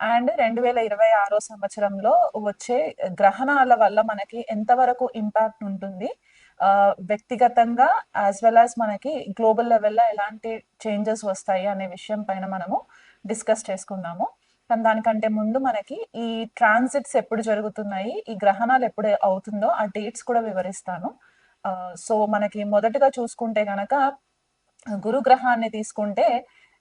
And రెండు వేల ఇరవై ఆరో సంవత్సరంలో వచ్చే గ్రహణాల వల్ల మనకి ఎంతవరకు ఇంపాక్ట్ ఉంటుంది? ఆ, వ్యక్తిగతంగా యాజ్ వెల్ యాజ్ మనకి గ్లోబల్ లెవెల్లో ఎలాంటి చేంజెస్ వస్తాయి అనే విషయం పైన మనము డిస్కస్ చేసుకుందాము. కానీ దానికంటే ముందు మనకి ఈ ట్రాన్సిట్స్ ఎప్పుడు జరుగుతున్నాయి ఈ గ్రహణాలు ఎప్పుడు అవుతుందో ఆ డేట్స్ కూడా వివరిస్తాను. సో మనకి మొదటగా చూసుకుంటే గనక గురు గ్రహాన్ని తీసుకుంటే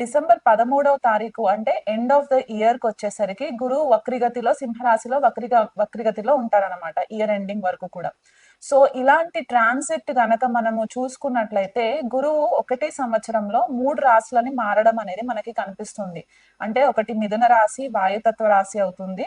డిసెంబర్ పదమూడవ తారీఖు అంటే ఎండ్ ఆఫ్ ద ఇయర్కి వచ్చేసరికి గురువు వక్రిగతిలో సింహరాశిలో వక్రిగ వక్రిగతిలో ఉంటారన్నమాట ఇయర్ ఎండింగ్ వరకు కూడా. సో ఇలాంటి ట్రాన్సిట్ గనక మనము చూసుకున్నట్లయితే గురువు ఒకటే సంవత్సరంలో మూడు రాశులని మారడం అనేది మనకి కనిపిస్తుంది. అంటే ఒకటి మిథున రాశి వాయుతత్వ రాశి అవుతుంది.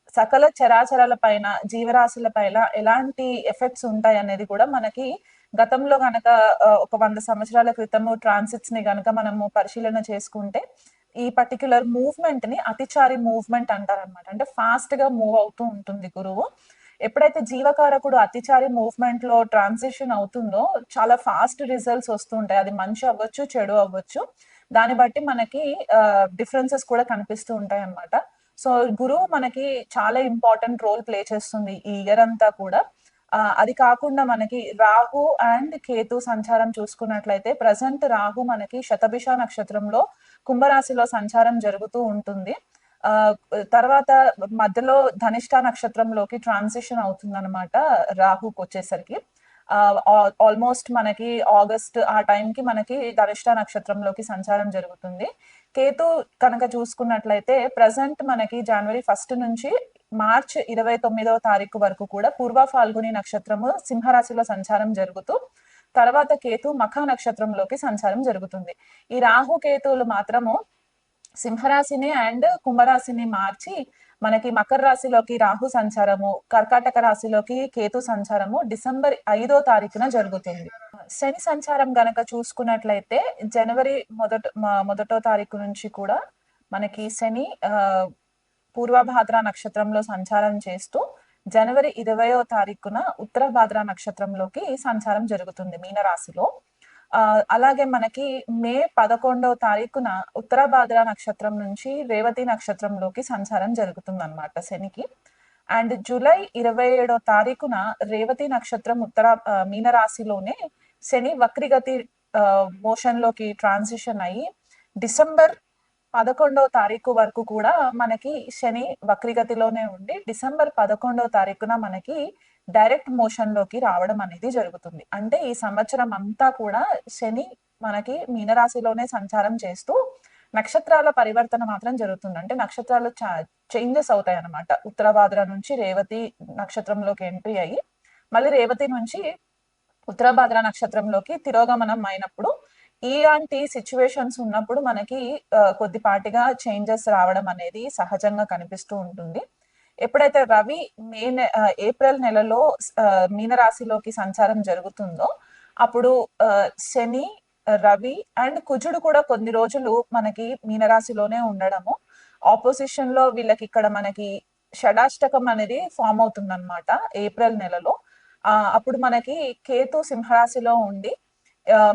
సకల చరాచరాల పైన జీవరాశుల పైన ఎలాంటి ఎఫెక్ట్స్ ఉంటాయి అనేది కూడా మనకి గతంలో గనక ఒక వంద సంవత్సరాల క్రితము ట్రాన్సిట్స్ని గనక మనము పరిశీలన చేసుకుంటే ఈ పర్టిక్యులర్ మూవ్మెంట్ని అతిచారి మూవ్మెంట్ అంటారనమాట అంటే ఫాస్ట్గా మూవ్ అవుతూ ఉంటుంది గురువు. ఎప్పుడైతే జీవకారకుడు అతిచారి మూవ్మెంట్లో ట్రాన్సిషన్ అవుతుందో చాలా ఫాస్ట్ రిజల్ట్స్ వస్తుంటాయి. అది మంచి అవ్వచ్చు చెడు అవ్వచ్చు. దాన్ని బట్టి మనకి డిఫరెన్సెస్ కూడా కనిపిస్తూ ఉంటాయి అన్నమాట సో గురువు మనకి చాలా ఇంపార్టెంట్ రోల్ ప్లే చేస్తుంది ఈ ఇయర్ అంతా కూడా. అది కాకుండా మనకి రాహు అండ్ కేతు సంచారం చూసుకున్నట్లయితే ప్రజెంట్ రాహు మనకి శతభిష నక్షత్రంలో కుంభరాశిలో సంచారం జరుగుతూ ఉంటుంది. ఆ తర్వాత మధ్యలో ధనిష్ట నక్షత్రంలోకి ట్రాన్సిషన్ అవుతుంది అనమాట రాహుకి వచ్చేసరికి. ఆల్మోస్ట్ మనకి ఆగస్ట్ ఆ టైంకి మనకి ధనిష్ట నక్షత్రంలోకి సంచారం జరుగుతుంది. కేతు కనుక చూసుకున్నట్లయితే ప్రజెంట్ మనకి జనవరి ఫస్ట్ నుంచి మార్చ్ ఇరవై తొమ్మిదవ తారీఖు వరకు కూడా పూర్వ ఫాల్గుని నక్షత్రము సింహరాశిలో సంచారం జరుగుతూ తర్వాత కేతు మఖ నక్షత్రంలోకి సంచారం జరుగుతుంది. ఈ రాహు కేతువులు మాత్రము సింహరాశిని అండ్ కుంభరాశిని మార్చి మనకి మకర రాశిలోకి రాహు సంచారము కర్కాటక రాశిలోకి కేతు సంచారము డిసెంబర్ ఐదో తారీఖున జరుగుతుంది. శని సంచారం గనక చూసుకున్నట్లయితే జనవరి మొదట మొదటో తారీఖు నుంచి కూడా మనకి శని ఆ, పూర్వభాద్ర నక్షత్రంలో సంచారం చేస్తూ జనవరి ఇరవయో తారీఖున ఉత్తర భాద్ర నక్షత్రంలోకి సంచారం జరుగుతుంది మీనరాశిలో. ఆ, అలాగే మనకి మే పదకొండవ తారీఖున ఉత్తరభాద్ర నక్షత్రం నుంచి రేవతి నక్షత్రంలోకి సంచారం జరుగుతుంది అనమాట శనికి. అండ్ జూలై ఇరవై ఏడో తారీఖున రేవతి నక్షత్రం ఉత్తర మీనరాశిలోనే శని వక్రిగతి మోషన్లోకి ట్రాన్సిషన్ అయ్యి డిసెంబర్ పదకొండవ తారీఖు వరకు కూడా మనకి శని వక్రిగతిలోనే ఉండి డిసెంబర్ పదకొండవ తారీఖున మనకి డైరెక్ట్ మోషన్లోకి రావడం అనేది జరుగుతుంది. అంటే ఈ సంవత్సరం అంతా కూడా శని మనకి మీనరాశిలోనే సంచారం చేస్తూ నక్షత్రాల పరివర్తన మాత్రం జరుగుతుంది. అంటే నక్షత్రాలు చేంజెస్ అవుతాయి అనమాట ఉత్తరభాద్ర నుంచి రేవతి నక్షత్రంలోకి ఎంట్రీ అయ్యి మళ్ళీ రేవతి నుంచి ఉత్తరభాద్ర నక్షత్రంలోకి తిరోగమనం అయినప్పుడు ఇలాంటి సిచ్యువేషన్స్ ఉన్నప్పుడు మనకి కొద్దిపాటిగా చేంజెస్ రావడం అనేది సహజంగా కనిపిస్తూ ఉంటుంది. ఎప్పుడైతే రవి మే ఏప్రిల్ నెలలో మీనరాశిలోకి సంచారం జరుగుతుందో అప్పుడు శని రవి అండ్ కుజుడు కూడా కొన్ని రోజులు మనకి మీనరాశిలోనే ఉండడము. ఆపోజిషన్లో వీళ్ళకి ఇక్కడ మనకి షడాష్టకం అనేది ఫామ్ అవుతుంది అనమాట ఏప్రిల్ నెలలో. అప్పుడు మనకి కేతు సింహరాశిలో ఉండి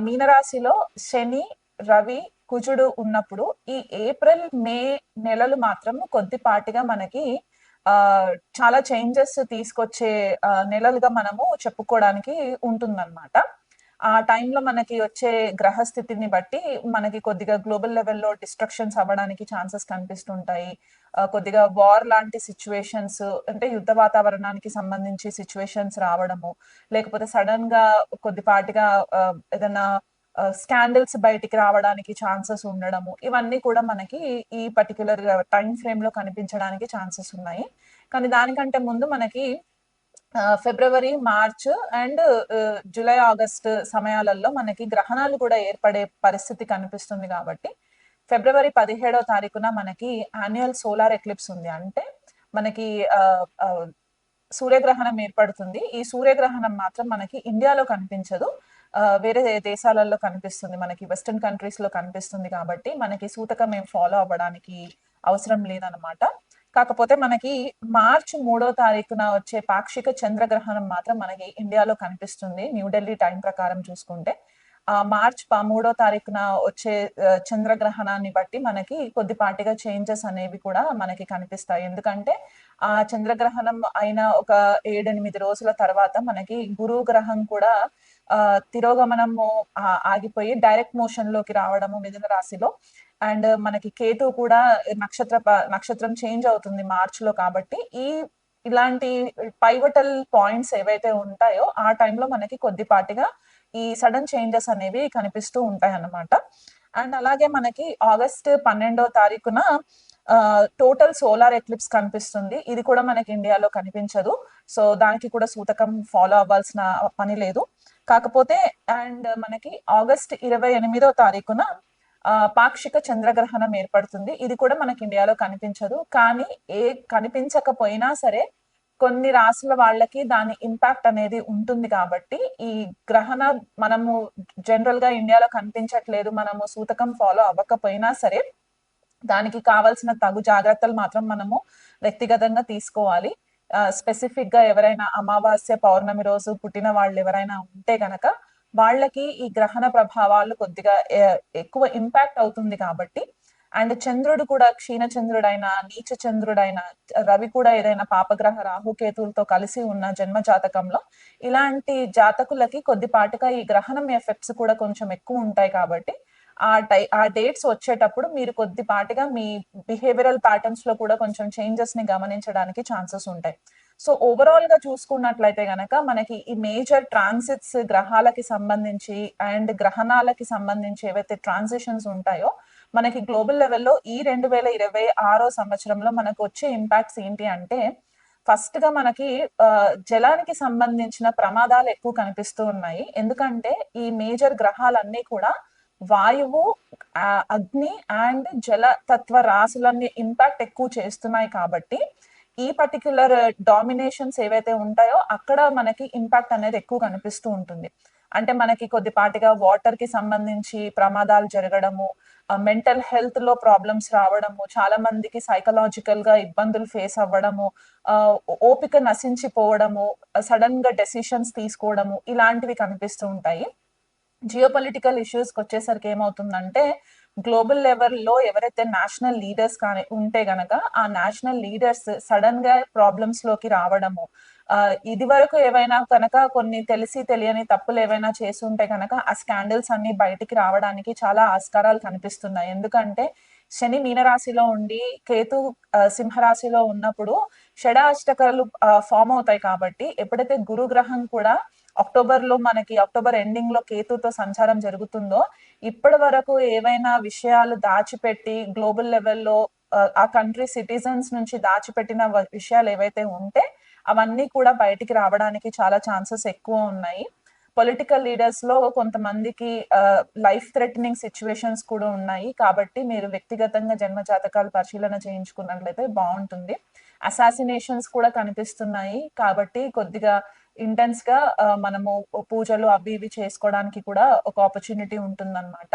మీనరాశిలో శని రవి కుజుడు ఉన్నప్పుడు ఈ ఏప్రిల్ మే నెలలు మాత్రం కొద్దిపాటిగా మనకి ఆ చాలా చేంజెస్ తీసుకొచ్చే నెలలుగా మనము చెప్పుకోవడానికి ఉంటుందన్నమాట. ఆ టైంలో మనకి వచ్చే గ్రహస్థితిని బట్టి మనకి కొద్దిగా గ్లోబల్ లెవెల్లో డిస్ట్రక్షన్స్ అవ్వడానికి ఛాన్సెస్ కనిపిస్తుంటాయి. కొద్దిగా వార్ లాంటి సిచ్యువేషన్స్ అంటే యుద్ధ వాతావరణానికి సంబంధించి సిచ్యువేషన్స్ రావడము లేకపోతే సడన్గా కొద్దిపాటిగా ఏదైనా స్కాండల్స్ బయటికి రావడానికి ఛాన్సెస్ ఉండడము ఇవన్నీ కూడా మనకి ఈ పర్టికులర్ టైం ఫ్రేమ్లో కనిపించడానికి ఛాన్సెస్ ఉన్నాయి. కానీ దానికంటే ముందు మనకి February March and July August సమయాలలో మనకి గ్రహణాలు కూడా ఏర్పడే పరిస్థితి కనిపిస్తుంది కాబట్టి ఫిబ్రవరి పదిహేడవ తారీఖున మనకి యాన్యువల్ సోలార్ ఎక్లిప్స్ ఉంది. అంటే మనకి సూర్యగ్రహణం ఏర్పడుతుంది. ఈ సూర్యగ్రహణం మాత్రం మనకి ఇండియాలో కనిపించదు. వేరే దేశాలలో కనిపిస్తుంది. మనకి వెస్టర్న్ కంట్రీస్లో కనిపిస్తుంది కాబట్టి మనకి సూతకం ఏం ఫాలో అవ్వడానికి అవసరం లేదనమాట కాకపోతే మనకి మార్చ్ మూడో తారీఖున వచ్చే పాక్షిక చంద్రగ్రహణం మాత్రం మనకి ఇండియాలో కనిపిస్తుంది. న్యూఢిల్లీ టైం ప్రకారం చూసుకుంటే. మార్చ్ మూడో తారీఖున వచ్చే చంద్రగ్రహణాన్ని బట్టి మనకి కొద్దిపాటిగా చేంజెస్ అనేవి కూడా మనకి కనిపిస్తాయి. ఎందుకంటే ఆ చంద్రగ్రహణం అయిన ఒక ఏడెనిమిది రోజుల తర్వాత మనకి గురువు గ్రహం కూడా ఆ తిరోగమనము ఆగిపోయి డైరెక్ట్ మోషన్లోకి రావడము మిథున రాశిలో. అండ్ మనకి కేతు కూడా నక్షత్ర నక్షత్రం చేంజ్ అవుతుంది మార్చ్లో కాబట్టి ఈ ఇలాంటి పైవటల్ పాయింట్స్ ఏవైతే ఉంటాయో ఆ టైంలో మనకి కొద్దిపాటిగా ఈ సడన్ చేంజెస్ అనేవి కనిపిస్తూ ఉంటాయి అన్నమాట అండ్ అలాగే మనకి ఆగస్ట్ పన్నెండో తారీఖున టోటల్ సోలార్ ఎక్లిప్స్ కనిపిస్తుంది. ఇది కూడా మనకి ఇండియాలో కనిపించదు. సో దానికి కూడా సూతకం ఫాలో అవ్వాల్సిన పని లేదు. కాకపోతే అండ్ మనకి ఆగస్ట్ ఇరవై ఎనిమిదో తారీఖున పాక్షిక చంద్రగ్రహణం ఏర్పడుతుంది. ఇది కూడా మనకి ఇండియాలో కనిపించదు. కానీ ఏ కనిపించకపోయినా సరే కొన్ని రాసుల వాళ్ళకి దాని ఇంపాక్ట్ అనేది ఉంటుంది కాబట్టి ఈ గ్రహణ మనము జనరల్గా ఇండియాలో కనిపించట్లేదు మనము సూతకం ఫాలో అవ్వకపోయినా సరే దానికి కావాల్సిన తగు జాగ్రత్తలు మాత్రం మనము వ్యక్తిగతంగా తీసుకోవాలి. స్పెసిఫిక్గా ఎవరైనా అమావాస్య పౌర్ణమి రోజు పుట్టిన వాళ్ళు ఎవరైనా ఉంటే గనక వాళ్ళకి ఈ గ్రహణ ప్రభావాలు కొద్దిగా ఎక్కువ ఇంపాక్ట్ అవుతుంది కాబట్టి అండ్ చంద్రుడు కూడా క్షీణ చంద్రుడైన నీచ చంద్రుడైనా రవి కూడా ఏదైనా పాపగ్రహ రాహుకేతులతో కలిసి ఉన్న జన్మ జాతకంలో ఇలాంటి జాతకులకి కొద్దిపాటుగా ఈ గ్రహణం ఎఫెక్ట్స్ కూడా కొంచెం ఎక్కువ ఉంటాయి కాబట్టి ఆ టై ఆ డేట్స్ వచ్చేటప్పుడు మీరు కొద్దిపాటిగా మీ బిహేవియరల్ ప్యాటర్న్స్లో కూడా కొంచెం చేంజెస్ని గమనించడానికి ఛాన్సెస్ ఉంటాయి. సో ఓవరాల్గా చూసుకున్నట్లయితే గనక మనకి ఈ మేజర్ ట్రాన్సిట్స్ గ్రహాలకి సంబంధించి అండ్ గ్రహణాలకి సంబంధించి ఏవైతే ట్రాన్సిషన్స్ ఉంటాయో మనకి గ్లోబల్ లెవెల్లో ఈ రెండు వేల ఇరవై ఆరో సంవత్సరంలో మనకు వచ్చే ఇంపాక్ట్స్ ఏంటి అంటే ఫస్ట్గా మనకి జలానికి సంబంధించిన ప్రమాదాలు ఎక్కువ కనిపిస్తూ ఉన్నాయి. ఎందుకంటే ఈ మేజర్ గ్రహాలన్నీ కూడా వాయువు అగ్ని అండ్ జల తత్వ రాశులన్నీ ఇంపాక్ట్ ఎక్కువ చేస్తున్నాయి కాబట్టి ఈ పర్టిక్యులర్ డామినేషన్స్ ఏవైతే ఉంటాయో అక్కడ మనకి ఇంపాక్ట్ అనేది ఎక్కువ కనిపిస్తూ ఉంటుంది. అంటే మనకి కొద్దిపాటిగా వాటర్కి సంబంధించి ప్రమాదాలు జరగడము మెంటల్ హెల్త్లో ప్రాబ్లమ్స్ రావడము చాలా మందికి సైకలాజికల్గా ఇబ్బందులు ఫేస్ అవ్వడము ఓపిక నశించిపోవడము సడన్గా డెసిషన్స్ తీసుకోవడము ఇలాంటివి కనిపిస్తూ ఉంటాయి. జియో పొలిటికల్ ఇష్యూస్కి వచ్చేసరికి ఏమవుతుందంటే గ్లోబల్ లెవెల్లో ఎవరైతే నేషనల్ లీడర్స్ కానీ ఉంటే గనక ఆ నేషనల్ లీడర్స్ సడన్గా ప్రాబ్లమ్స్లోకి రావడము ఇది వరకు ఏవైనా కనుక కొన్ని తెలిసి తెలియని తప్పులు ఏవైనా చేసి ఉంటే కనుక ఆ స్కాండల్స్ అన్ని బయటికి రావడానికి చాలా ఆస్కారాలు కనిపిస్తున్నాయి. ఎందుకంటే శని మీనరాశిలో ఉండి కేతు సింహరాశిలో ఉన్నప్పుడు షడ ఫామ్ అవుతాయి కాబట్టి ఎప్పుడైతే గురుగ్రహం కూడా అక్టోబర్లో మనకి అక్టోబర్ ఎండింగ్లో కేతుతో సంచారం జరుగుతుందో ఇప్పటి వరకు ఏవైనా విషయాలు దాచిపెట్టి గ్లోబల్ లెవెల్లో ఆ కంట్రీ సిటిజన్స్ నుంచి దాచిపెట్టిన విషయాలు ఏవైతే ఉంటే అవన్నీ కూడా బయటికి రావడానికి చాలా ఛాన్సెస్ ఎక్కువ ఉన్నాయి. పొలిటికల్ లీడర్స్లో కొంతమందికి లైఫ్ థ్రెటనింగ్ సిచ్యువేషన్స్ కూడా ఉన్నాయి. కాబట్టి మీరు వ్యక్తిగతంగా జన్మ జాతకాలు పరిశీలన చేయించుకున్నట్లయితే బాగుంటుంది. అసాసినేషన్స్ కూడా కనిపిస్తున్నాయి. కాబట్టి కొద్దిగా ఇంటెన్స్గా మనము పూజలు అవి ఇవి చేసుకోవడానికి కూడా ఒక ఆపర్చునిటీ ఉంటుందన్నమాట.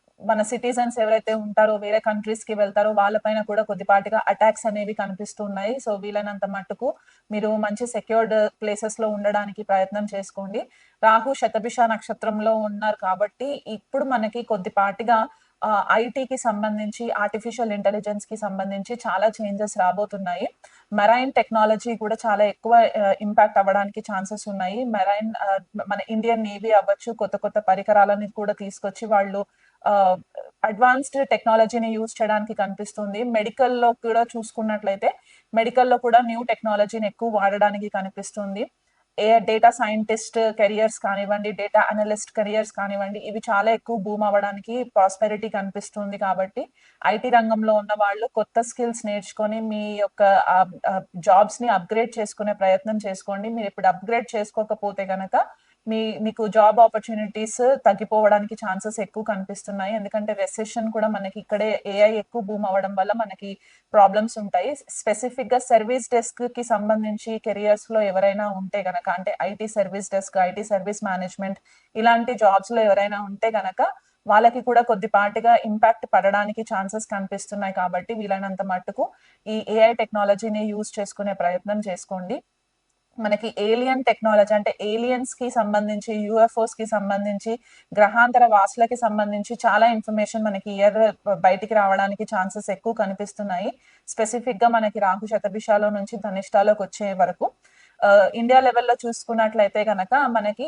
మన సిటిజన్స్ ఎవరైతే ఉంటారో వేరే కంట్రీస్కి వెళ్తారో వాళ్ళపైన కూడా కొద్దిపాటిగా అటాక్స్ అనేవి కనిపిస్తున్నాయి సో వీలైనంత మట్టుకు మీరు మంచి సెక్యూర్డ్ ప్లేసెస్లో ఉండడానికి ప్రయత్నం చేసుకోండి. రాహు శతభిష నక్షత్రంలో ఉన్నారు కాబట్టి ఇప్పుడు మనకి కొద్దిపాటిగా ఐటీకి సంబంధించి ఆర్టిఫిషియల్ ఇంటెలిజెన్స్కి సంబంధించి చాలా చేంజెస్ రాబోతున్నాయి. మెరైన్ టెక్నాలజీ కూడా చాలా ఎక్కువ ఇంపాక్ట్ అవ్వడానికి ఛాన్సెస్ ఉన్నాయి. మెరైన్ మన ఇండియన్ నేవీ అవ్వచ్చు కొత్త కొత్త పరికరాలని కూడా తీసుకొచ్చి వాళ్ళు అడ్వాన్స్డ్ టెక్నాలజీని యూజ్ చేయడానికి కనిపిస్తుంది. మెడికల్లో కూడా చూసుకున్నట్లయితే మెడికల్లో కూడా న్యూ టెక్నాలజీని ఎక్కువ వాడడానికి కనిపిస్తుంది. ఏ డేటా సైంటిస్ట్ కెరియర్స్ కానివ్వండి డేటా అనలిస్ట్ కెరియర్స్ కానివ్వండి ఇవి చాలా ఎక్కువ బూమ్ అవ్వడానికి ప్రాస్పెరిటీ కనిపిస్తుంది కాబట్టి ఐటీ రంగంలో ఉన్న వాళ్ళు కొత్త స్కిల్స్ నేర్చుకొని మీ యొక్క జాబ్స్ని అప్గ్రేడ్ చేసుకునే ప్రయత్నం చేసుకోండి. మీరు ఇప్పుడు అప్గ్రేడ్ చేసుకోకపోతే గనక మీ మీకు జాబ్ ఆపర్చునిటీస్ తగ్గిపోవడానికి ఛాన్సెస్ ఎక్కువ కనిపిస్తున్నాయి. ఎందుకంటే రెసెషన్ కూడా మనకి ఇక్కడే ఏఐ ఎక్కువ బూమ్ అవ్వడం వల్ల మనకి ప్రాబ్లమ్స్ ఉంటాయి. స్పెసిఫిక్గా సర్వీస్ డెస్క్కి సంబంధించి కెరియర్స్లో ఎవరైనా ఉంటే గనక అంటే IT service desk IT service management ఇలాంటి జాబ్స్లో ఎవరైనా ఉంటే గనక వాళ్ళకి కూడా కొద్దిపాటిగా ఇంపాక్ట్ పడడానికి ఛాన్సెస్ కనిపిస్తున్నాయి. కాబట్టి వీలైనంత మట్టుకు ఈ ఏఐ టెక్నాలజీని యూజ్ చేసుకునే ప్రయత్నం చేసుకోండి. మనకి ఏలియన్ టెక్నాలజీ అంటే ఏలియన్స్కి సంబంధించి యూఎఫ్ఓస్కి సంబంధించి గ్రహాంతర వాసులకి సంబంధించి చాలా ఇన్ఫర్మేషన్ మనకి ఇయర్ బయటికి రావడానికి ఛాన్సెస్ ఎక్కువ కనిపిస్తున్నాయి. స్పెసిఫిక్గా మనకి రాహు శతభిషాలో నుంచి ధనిష్టాలోకి వచ్చే వరకు. Uh, ఇండియా లెవెల్లో చూసుకున్నట్లయితే కనుక మనకి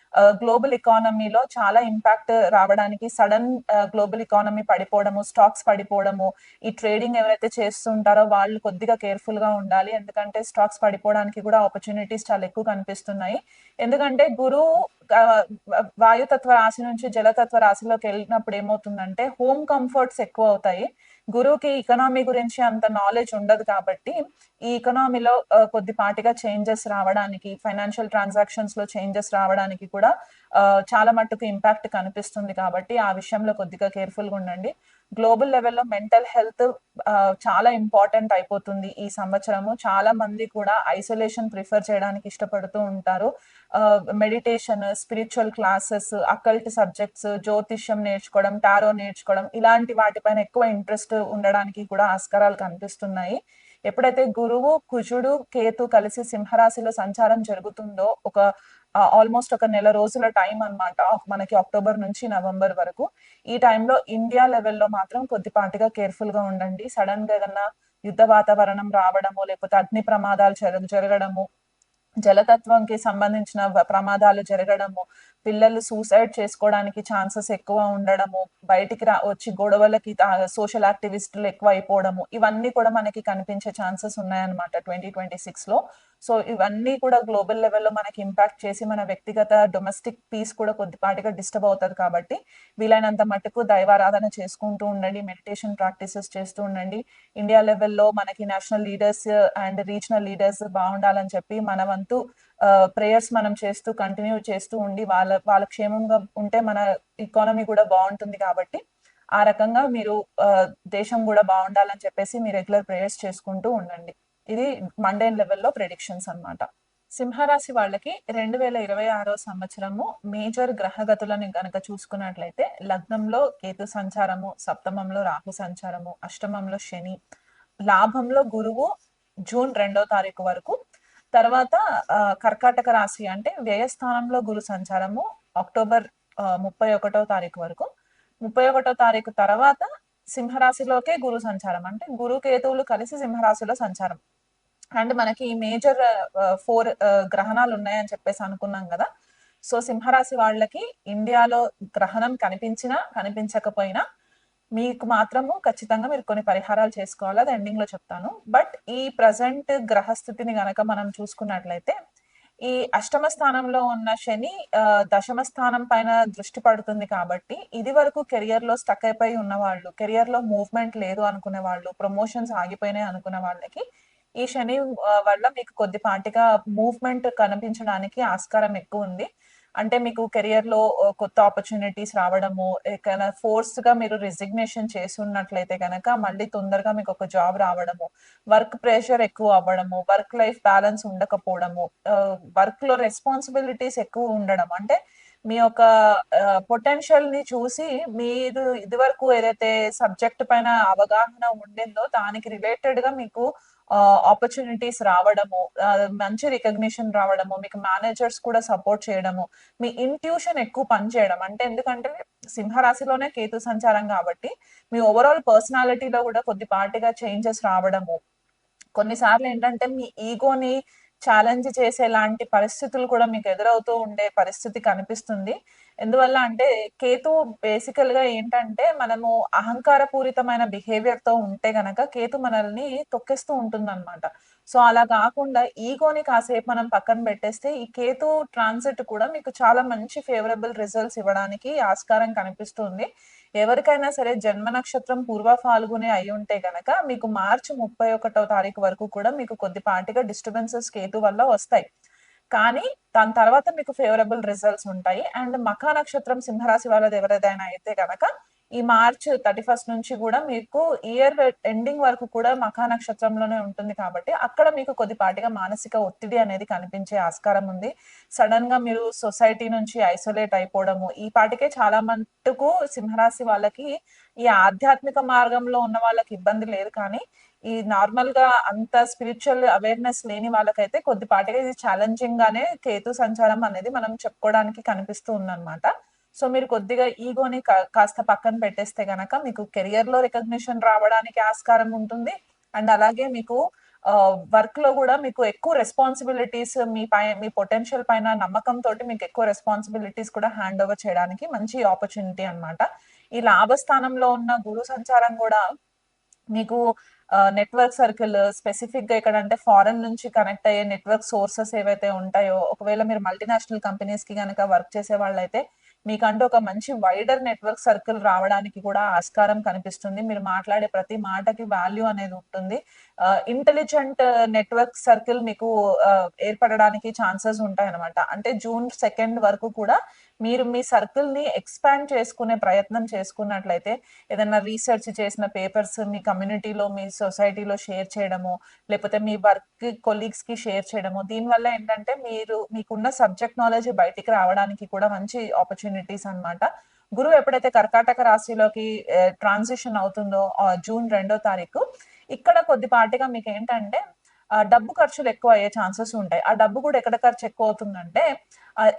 గ్లోబల్ ఎకానమీలో చాలా ఇంపాక్ట్ రావడానికి సడన్ గ్లోబల్ ఎకానమీ పడిపోవడము స్టాక్స్ పడిపోవడము ఈ ట్రేడింగ్ ఎవరైతే చేస్తుంటారో వాళ్ళు కొద్దిగా కేర్ఫుల్గా ఉండాలి. ఎందుకంటే స్టాక్స్ పడిపోవడానికి కూడా ఆపర్చునిటీస్ చాలా ఎక్కువ కనిపిస్తున్నాయి. ఎందుకంటే గురువు వాయుతత్వ రాశి నుంచి జలతత్వ రాశిలోకి వెళ్ళినప్పుడు ఏమవుతుందంటే హోమ్ కంఫర్ట్స్ ఎక్కువ అవుతాయి. గురువుకి ఎకనామీ గురించి అంత నాలెడ్జ్ ఉండదు కాబట్టి ఈ ఎకనామీలో కొద్దిపాటిగా చేంజెస్ రావడానికి ఫైనాన్షియల్ ట్రాన్సాక్షన్స్లో చేంజెస్ రావడానికి కూడా చాలా మట్టుకు ఇంపాక్ట్ కనిపిస్తుంది కాబట్టి ఆ విషయంలో కొద్దిగా కేర్ఫుల్గా ఉండండి. గ్లోబల్ లెవెల్లో మెంటల్ హెల్త్ చాలా ఇంపార్టెంట్ అయిపోతుంది ఈ సంవత్సరము. చాలా మంది కూడా ఐసోలేషన్ ప్రిఫర్ చేయడానికి ఇష్టపడుతూ ఉంటారు. Meditation spiritual classes occult subjects జ్యోతిష్యం నేర్చుకోవడం టారో నేర్చుకోవడం ఇలాంటి వాటిపైన ఎక్కువ ఇంట్రెస్ట్ ఉండడానికి కూడా ఆస్కారాలు కనిపిస్తున్నాయి. ఎప్పుడైతే గురువు కుజుడు కేతు కలిసి సింహరాశిలో సంచారం జరుగుతుందో ఒక ఆల్మోస్ట్ ఒక నెల రోజుల టైం అనమాట మనకి అక్టోబర్ నుంచి నవంబర్ వరకు. ఈ టైంలో ఇండియా లెవెల్లో మాత్రం కొద్దిపాటిగా కేర్ఫుల్గా ఉండండి. సడన్గా ఏదన్నా యుద్ధ వాతావరణం రావడము లేకపోతే అగ్ని ప్రమాదాలు జరగడము జలతత్వంకి సంబంధించిన ప్రమాదాలు జరగడము పిల్లలు సూసైడ్ చేసుకోవడానికి ఛాన్సెస్ ఎక్కువ ఉండడము బయటికి రా వచ్చి గొడవలకి సోషల్ యాక్టివిస్టులు ఎక్కువ అయిపోవడము ఇవన్నీ కూడా మనకి కనిపించే ఛాన్సెస్ ఉన్నాయన్నమాట ట్వంటీ ట్వంటీ సిక్స్లో. సో ఇవన్నీ కూడా గ్లోబల్ లెవెల్లో మనకి ఇంపాక్ట్ చేసి మన వ్యక్తిగత డొమెస్టిక్ పీస్ కూడా కొద్దిపాటిగా డిస్టర్బ్ అవుతుంది కాబట్టి వీలైనంత మటుకు దైవారాధన చేసుకుంటూ ఉండండి మెడిటేషన్ ప్రాక్టీసెస్ చేస్తూ ఉండండి. ఇండియా లెవెల్లో మనకి national leaders and regional leaders బాగుండాలని చెప్పి మన వంతు ప్రేయర్స్ మనం చేస్తూ కంటిన్యూ చేస్తూ ఉండి వాళ్ళ వాళ్ళ క్షేమంగా ఉంటే మన ఎకానమీ కూడా బాగుంటుంది కాబట్టి ఆ రకంగా మీరు దేశం కూడా బాగుండాలని చెప్పేసి మీ రెగ్యులర్ ప్రేయర్స్ చేసుకుంటూ ఉండండి. ఇది మండేన్ లెవెల్లో ప్రెడిక్షన్స్ అన్నమాట. సింహరాశి వాళ్ళకి రెండు వేల ఇరవై ఆరో సంవత్సరము మేజర్ గ్రహగతులను గనక చూసుకున్నట్లయితే లగ్నంలో కేతు సంచారము సప్తమంలో రాహు సంచారము అష్టమంలో శని లాభంలో గురువు జూన్ రెండో తారీఖు వరకు. తర్వాత కర్కాటక రాశి అంటే వ్యయస్థానంలో గురు సంచారము అక్టోబర్ ముప్పై ఒకటో తారీఖు వరకు. ముప్పై ఒకటో తారీఖు తర్వాత సింహరాశిలోకే గురు సంచారం. అంటే గురు కేతువులు కలిసి సింహరాశిలో సంచారం. అండ్ మనకి ఈ మేజర్ ఫోర్ గ్రహణాలు ఉన్నాయని చెప్పేసి అనుకున్నాం కదా. సో సింహరాశి వాళ్ళకి ఇండియాలో గ్రహణం కనిపించినా కనిపించకపోయినా మీకు మాత్రము ఖచ్చితంగా మీరు కొన్ని పరిహారాలు చేసుకోవాలి. అది ఎండింగ్లో చెప్తాను. బట్ ఈ ప్రజెంట్ గ్రహస్థితిని గనక మనం చూసుకున్నట్లయితే ఈ అష్టమ స్థానంలో ఉన్న శని దశమ స్థానం పైన దృష్టి పడుతుంది కాబట్టి ఇది వరకు కెరియర్లో స్టక్ అయిపోయి ఉన్న వాళ్ళు కెరియర్లో మూవ్మెంట్ లేదు అనుకునే వాళ్ళు ప్రమోషన్స్ ఆగిపోయినాయి అనుకునే వాళ్ళకి ఈ శని వల్ల మీకు కొద్దిపాటిగా మూవ్మెంట్ కనిపించడానికి ఆస్కారం ఎక్కువ ఉంది. అంటే మీకు కెరియర్లో కొత్త ఆపర్చునిటీస్ రావడము ఏదైనా ఫోర్స్గా మీరు రిజిగ్నేషన్ చేసి ఉన్నట్లయితే కనుక మళ్ళీ తొందరగా మీకు ఒక జాబ్ రావడము వర్క్ ప్రెషర్ ఎక్కువ అవ్వడము వర్క్ లైఫ్ బ్యాలెన్స్ ఉండకపోవడము వర్క్లో రెస్పాన్సిబిలిటీస్ ఎక్కువ ఉండడం అంటే మీ యొక్క పొటెన్షియల్ని చూసి మీరు ఇదివరకు ఏదైతే సబ్జెక్ట్ పైన అవగాహన ఉండిందో దానికి రిలేటెడ్గా మీకు ఆపర్చునిటీస్ రావడము మంచి రికగ్నిషన్ రావడము మీకు మేనేజర్స్ కూడా సపోర్ట్ చేయడము మీ ఇంట్యూషన్ ఎక్కువ పనిచేయడం. అంటే ఎందుకంటే సింహరాశిలోనే కేతు సంచారం కాబట్టి మీ ఓవరాల్ పర్సనాలిటీలో కూడా కొద్దిపాటిగా చేంజెస్ రావడము. కొన్నిసార్లు ఏంటంటే మీ ఈగోని ఛాలెంజ్ చేసేలాంటి పరిస్థితులు కూడా మీకు ఎదురవుతూ ఉండే పరిస్థితి కనిపిస్తుంది. ఎందువల్ల అంటే కేతు బేసికల్గా ఏంటంటే మనము అహంకారపూరితమైన బిహేవియర్తో ఉంటే గనక కేతు మనల్ని తొక్కేస్తూ ఉంటుంది సో అలా కాకుండా ఈగోని కాసేపు మనం పక్కన పెట్టేస్తే ఈ కేతు ట్రాన్సిట్ కూడా మీకు చాలా మంచి ఫేవరబుల్ రిజల్ట్స్ ఇవ్వడానికి ఆస్కారం కనిపిస్తుంది. ఎవరికైనా సరే జన్మ నక్షత్రం పూర్వ ఫాల్గునే అయి ఉంటే గనక మీకు మార్చి ముప్పై ఒకటో తారీఖు వరకు కూడా మీకు కొద్దిపాటిగా డిస్టర్బెన్సెస్ కేతు వల్ల వస్తాయి. కానీ దాని తర్వాత మీకు ఫేవరబుల్ రిజల్ట్స్ ఉంటాయి. అండ్ మఖా నక్షత్రం సింహరాశి వాళ్ళది ఎవరిదైనా అయితే కనుక ఈ మార్చ్ థర్టీ ఫస్ట్ నుంచి కూడా మీకు ఇయర్ ఎండింగ్ వరకు కూడా మఖా నక్షత్రంలోనే ఉంటుంది కాబట్టి అక్కడ మీకు కొద్దిపాటిగా మానసిక ఒత్తిడి అనేది కనిపించే ఆస్కారం ఉంది. సడన్గా మీరు సొసైటీ నుంచి ఐసోలేట్ అయిపోవడము ఈ పాటికే చాలా మటుకు సింహరాశి వాళ్ళకి ఈ ఆధ్యాత్మిక మార్గంలో ఉన్న వాళ్ళకి ఇబ్బంది లేదు కానీ ఈ నార్మల్గా అంత స్పిరిచువల్ అవేర్నెస్ లేని వాళ్ళకైతే కొద్దిపాటిగా ఇది ఛాలెంజింగ్ గానే కేతు సంచారం అనేది మనం చెప్పుకోవడానికి కనిపిస్తూ ఉందన్నమాట. సో మీరు కొద్దిగా ఈగోని కా- కాస్త పక్కన పెట్టేస్తే గనక మీకు కెరియర్లో రికగ్నిషన్ రావడానికి ఆస్కారం ఉంటుంది. అండ్ అలాగే మీకు వర్క్లో కూడా మీకు ఎక్కువ రెస్పాన్సిబిలిటీస్ మీ పై మీ పొటెన్షియల్ పైన నమ్మకం తోటి మీకు ఎక్కువ రెస్పాన్సిబిలిటీస్ కూడా హ్యాండ్ ఓవర్ చేయడానికి మంచి ఆపర్చునిటీ అనమాట ఈ లాభస్థానంలో ఉన్న గురు సంచారం కూడా మీకు నెట్వర్క్ సర్కిల్ స్పెసిఫిక్గా ఇక్కడ అంటే ఫారెన్ నుంచి కనెక్ట్ అయ్యే నెట్వర్క్ సోర్సెస్ ఏవైతే ఉంటాయో ఒకవేళ మీరు మల్టీనేషనల్ కంపెనీస్కి కనుక వర్క్ చేసే వాళ్ళైతే మీకంటూ ఒక మంచి వైడర్ నెట్వర్క్ సర్కిల్ రావడానికి కూడా ఆస్కారం కనిపిస్తుంది. మీరు మాట్లాడే ప్రతి మాటకి వాల్యూ అనేది ఉంటుంది. ఇంటెలిజెంట్ నెట్వర్క్ సర్కిల్ మీకు ఏర్పడడానికి ఛాన్సెస్ ఉంటాయన్నమాట. అంటే జూన్ సెకండ్ వరకు కూడా మీరు మీ సర్కిల్ని ఎక్స్పాండ్ చేసుకునే ప్రయత్నం చేసుకున్నట్లయితే ఏదైనా రీసెర్చ్ చేసిన పేపర్స్ మీ కమ్యూనిటీలో మీ సొసైటీలో షేర్ చేయడము లేకపోతే మీ వర్క్ కొలీగ్స్కి షేర్ చేయడము దీనివల్ల ఏంటంటే మీరు మీకున్న సబ్జెక్ట్ నాలెడ్జ్ బయటికి రావడానికి కూడా మంచి ఆపర్చునిటీస్ అన్నమాట. గురువు ఎప్పుడైతే కర్కాటక రాశిలోకి ట్రాన్సిషన్ అవుతుందో జూన్ రెండో తారీఖు ఇక్కడ కొద్దిపాటిగా మీకు ఏంటంటే డబ్బు ఖర్చులు ఎక్కువ అయ్యే ఛాన్సెస్ ఉంటాయి. ఆ డబ్బు కూడా ఎక్కడ ఖర్చు ఎక్కువ అవుతుందంటే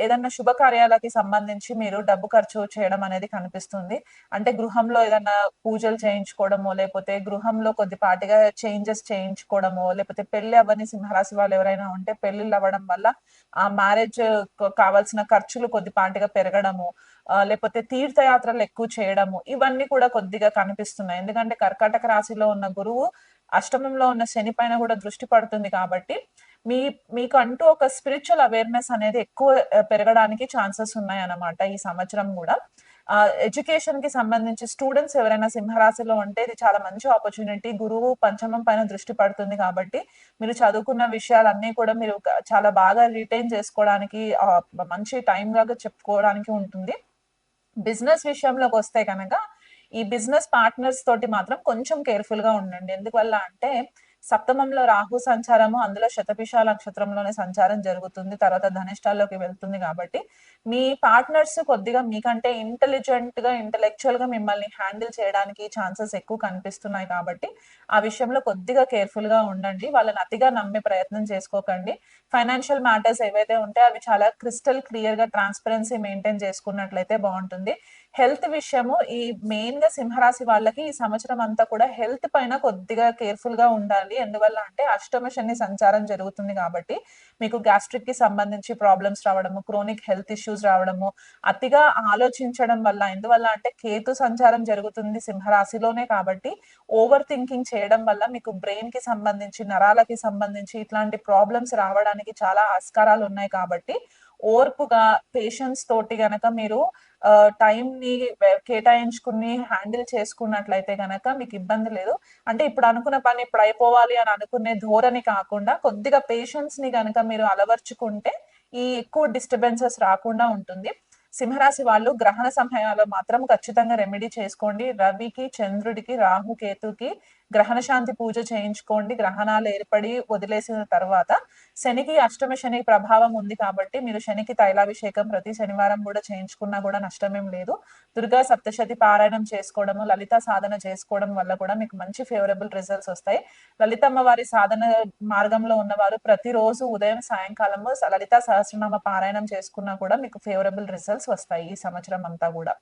ఏదన్నా శుభకార్యాలకి సంబంధించి మీరు డబ్బు ఖర్చు చేయడం అనేది కనిపిస్తుంది. అంటే గృహంలో ఏదన్నా పూజలు చేయించుకోవడమో లేకపోతే గృహంలో కొద్దిపాటిగా చేంజెస్ చేయించుకోవడమో లేకపోతే పెళ్ళి అవ్వని సింహరాశి వాళ్ళు ఎవరైనా ఉంటే పెళ్ళిళ్ళు అవ్వడం వల్ల ఆ మ్యారేజ్ కావాల్సిన ఖర్చులు కొద్దిపాటిగా పెరగడము లేకపోతే తీర్థయాత్రలు ఎక్కువ చేయడము ఇవన్నీ కూడా కొద్దిగా కనిపిస్తున్నాయి. ఎందుకంటే కర్కాటక రాశిలో ఉన్న గురువు అష్టమంలో ఉన్న శని పైన కూడా దృష్టి పడుతుంది కాబట్టి మీ మీకు అంటూ ఒక స్పిరిచువల్ అవేర్నెస్ అనేది ఎక్కువ పెరగడానికి ఛాన్సెస్ ఉన్నాయి అన్నమాట ఈ సంవత్సరం కూడా. ఎడ్యుకేషన్కి సంబంధించి స్టూడెంట్స్ ఎవరైనా సింహరాశిలో ఉంటే ఇది చాలా మంచి ఆపర్చునిటీ గురువు పంచమం పైన దృష్టి పడుతుంది కాబట్టి మీరు చదువుకున్న విషయాలన్నీ కూడా మీరు చాలా బాగా రిటైన్ చేసుకోవడానికి మంచి టైం లాగా చెప్పుకోవడానికి ఉంటుంది. బిజినెస్ విషయంలోకి వస్తే కనుక ఈ బిజినెస్ పార్ట్నర్స్ తోటి మాత్రం కొంచెం కేర్ఫుల్గా ఉండండి. ఎందువల్ల అంటే సప్తమంలో రాహు సంచారము అందులో శతపిష నక్షత్రంలోనే సంచారం జరుగుతుంది. తర్వాత ధనిష్టాల్లోకి వెళ్తుంది కాబట్టి మీ పార్ట్నర్స్ కొద్దిగా మీకంటే ఇంటెలిజెంట్గా ఇంటెలెక్చువల్గా మిమ్మల్ని హ్యాండిల్ చేయడానికి ఛాన్సెస్ ఎక్కువ కనిపిస్తున్నాయి కాబట్టి ఆ విషయంలో కొద్దిగా కేర్ఫుల్గా ఉండండి. వాళ్ళని అతిగా నమ్మే ప్రయత్నం చేసుకోకండి. ఫైనాన్షియల్ మ్యాటర్స్ ఏవైతే ఉంటే అవి చాలా క్రిస్టల్ క్లియర్గా ట్రాన్స్పరెన్సీ మెయింటైన్ చేసుకున్నట్లయితే బాగుంటుంది. హెల్త్ విషయము ఈ మెయిన్గా సింహరాశి వాళ్ళకి ఈ సంవత్సరం అంతా కూడా హెల్త్ పైన కొద్దిగా కేర్ఫుల్గా ఉండాలి. ఎందువల్ల అంటే అష్టమ శని సంచారం జరుగుతుంది కాబట్టి మీకు గ్యాస్ట్రిక్కి సంబంధించి ప్రాబ్లమ్స్ రావడము క్రోనిక్ హెల్త్ ఇష్యూస్ రావడము అతిగా ఆలోచించడం వల్ల ఎందువల్ల అంటే కేతు సంచారం జరుగుతుంది సింహరాశిలోనే కాబట్టి ఓవర్ థింకింగ్ చేయడం వల్ల మీకు బ్రెయిన్కి సంబంధించి నరాలకి సంబంధించి ఇట్లాంటి ప్రాబ్లమ్స్ రావడానికి చాలా ఆస్కారాలు ఉన్నాయి కాబట్టి ఓర్పుగా పేషెన్స్ తోటి గనక మీరు టైం ని కేటాయించుకుని హ్యాండిల్ చేసుకున్నట్లయితే గనక మీకు ఇబ్బంది లేదు. అంటే ఇప్పుడు అనుకున్న పని ఇప్పుడు అయిపోవాలి అని అనుకునే ధోరణి కాకుండా కొద్దిగా పేషెన్స్ని గనక మీరు అలవర్చుకుంటే ఈ ఎక్కువ డిస్టర్బెన్సెస్ రాకుండా ఉంటుంది. సింహరాశి వాళ్ళు గ్రహణ సమయాల్లో మాత్రం ఖచ్చితంగా రెమెడీ చేసుకోండి. రవికి చంద్రుడికి రాహు కేతుకి గ్రహణ శాంతి పూజ చేయించుకోండి. గ్రహణాలు ఏర్పడి వదిలేసిన తర్వాత శనికి అష్టమ శని ప్రభావం ఉంది కాబట్టి మీరు శనికి తైలాభిషేకం ప్రతి శనివారం కూడా చేయించుకున్నా కూడా నష్టమేం లేదు. దుర్గా సప్తశతి పారాయణం చేసుకోవడము లలిత సాధన చేసుకోవడం వల్ల కూడా మీకు మంచి ఫేవరబుల్ రిజల్ట్స్ వస్తాయి. లలితమ్మ వారి సాధన మార్గంలో ఉన్నవారు ప్రతిరోజు ఉదయం సాయంకాలము లలిత సహస్రనామ పారాయణం చేసుకున్నా కూడా మీకు ఫేవరబుల్ రిజల్ట్స్ వస్తాయి ఈ సంవత్సరం అంతా కూడా.